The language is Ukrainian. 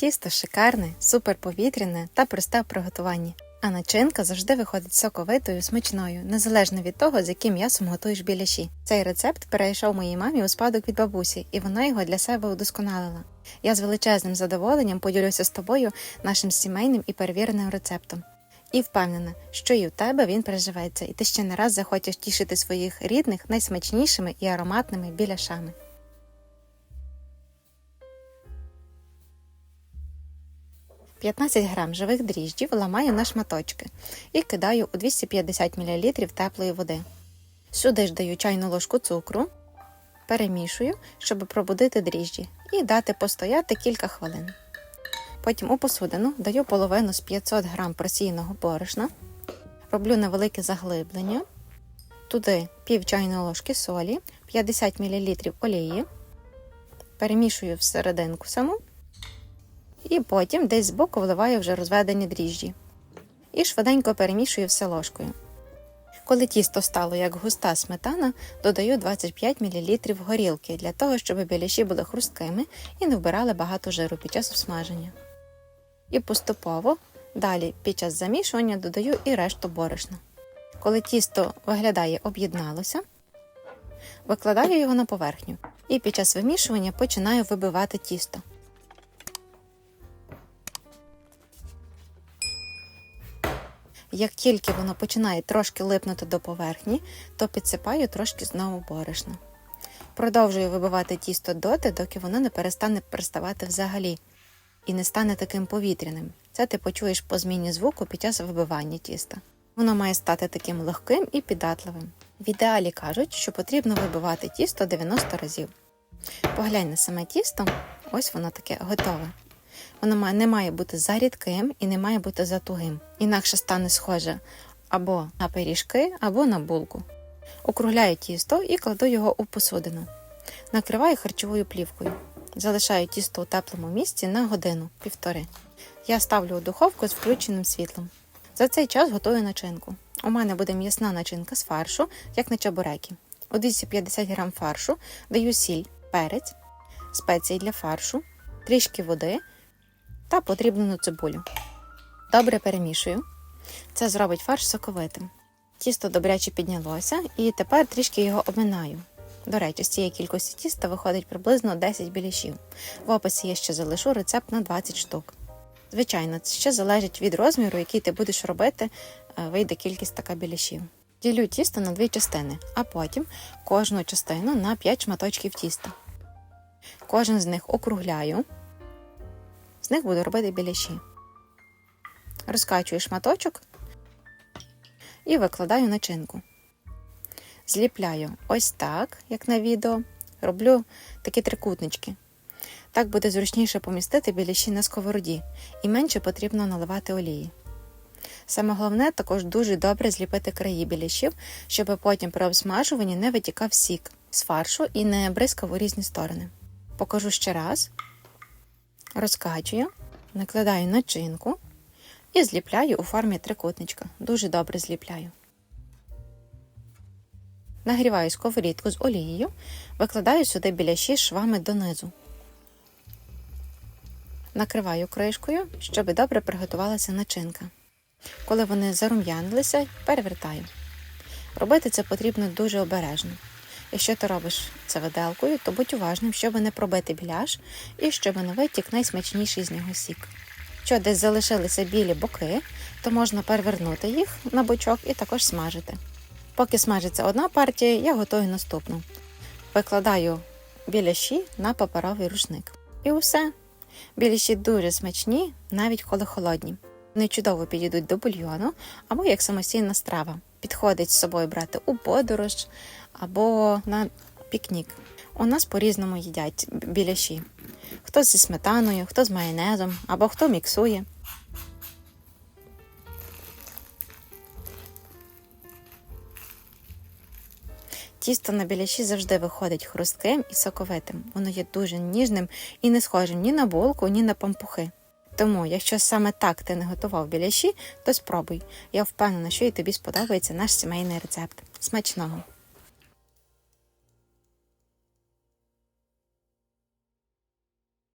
Тісто шикарне, супер повітряне та просте в приготуванні. А начинка завжди виходить соковитою, смачною, незалежно від того, з яким м'ясом готуєш біляші. Цей рецепт перейшов моїй мамі у спадок від бабусі, і вона його для себе удосконалила. Я з величезним задоволенням поділюся з тобою нашим сімейним і перевіреним рецептом. І впевнена, що і у тебе він приживеться, і ти ще не раз захочеш тішити своїх рідних найсмачнішими і ароматними біляшами. – 15 грам живих дріжджів ламаю на шматочки і кидаю у 250 мл теплої води. Сюди ж даю чайну ложку цукру, перемішую, щоб пробудити дріжджі, і дати постояти кілька хвилин. Потім у посудину даю половину з 500 г просіяного борошна, роблю невелике заглиблення, туди пів чайної ложки солі, 50 мл олії, перемішую всерединку саму, і потім десь збоку вливаю вже розведені дріжджі. І швиденько перемішую все ложкою. Коли тісто стало як густа сметана, додаю 25 мл горілки для того, щоб біляші були хрусткими і не вбирали багато жиру під час обсмаження. І поступово далі під час замішування додаю і решту борошна. Коли тісто виглядає об'єдналося, викладаю його на поверхню і під час вимішування починаю вибивати тісто. Як тільки воно починає трошки липнути до поверхні, то підсипаю трошки знову борошна. Продовжую вибивати тісто доти, доки воно не перестане приставати взагалі і не стане таким повітряним. Це ти почуєш по зміні звуку під час вибивання тіста. Воно має стати таким легким і піддатливим. В ідеалі кажуть, що потрібно вибивати тісто 90 разів. Поглянь на саме тісто, ось воно таке готове. Воно не має бути зарідким і не має бути затугим. Інакше стане схоже або на пиріжки, або на булку. Округляю тісто і кладу його у посудину. Накриваю харчовою плівкою. Залишаю тісто у теплому місці на годину півтори. Я ставлю у духовку з включеним світлом. За цей час готую начинку. У мене буде м'ясна начинка з фаршу, як на чабуреки. У 250 г фаршу даю сіль, перець, спеції для фаршу, трішки води та потрібну цибулю. Добре перемішую. Це зробить фарш соковитим. Тісто добряче піднялося і тепер трішки його обминаю. До речі, з цієї кількості тіста виходить приблизно 10 біляшів. В описі я ще залишу рецепт на 20 штук. Звичайно, це ще залежить від розміру, який ти будеш робити, е, вийде кількість така біляшів. Ділю тісто на дві частини, а потім кожну частину на 5 шматочків тіста. Кожен з них округляю, з них буду робити біляші. Розкачую шматочок і викладаю начинку. Зліпляю ось так, як на відео. Роблю такі трикутнички. Так буде зручніше помістити біляші на сковороді і менше потрібно наливати олії. Саме головне також дуже добре зліпити краї біляшів, щоб потім при обсмажуванні не витікав сік з фаршу і не бризкав у різні сторони. Покажу ще раз. Розкачую, накладаю начинку і зліпляю у формі трикутничка. Дуже добре зліпляю. Нагріваю сковорідку з олією, викладаю сюди біляші швами донизу. Накриваю кришкою, щоб добре приготувалася начинка. Коли вони зарум'янилися, перевертаю. Робити це потрібно дуже обережно. Якщо ти робиш це виделкою, то будь уважним, щоб не пробити біляш і щоб не витік найсмачніший з нього сік. Якщо десь залишилися білі боки, то можна перевернути їх на бочок і також смажити. Поки смажиться одна партія, я готую наступну. Викладаю біляші на паперовий рушник. І усе. Біляші дуже смачні, навіть коли холодні. Вони чудово підійдуть до бульйону або як самостійна страва. Підходить з собою брати у подорож або на пікнік. У нас по-різному їдять біляші. Хто зі сметаною, хто з майонезом, або хто міксує. Тісто на біляші завжди виходить хрустким і соковитим. Воно є дуже ніжним і не схожим ні на булку, ні на пампухи. Тому, якщо саме так ти не готував біляші, то спробуй. Я впевнена, що і тобі сподобається наш сімейний рецепт. Смачного!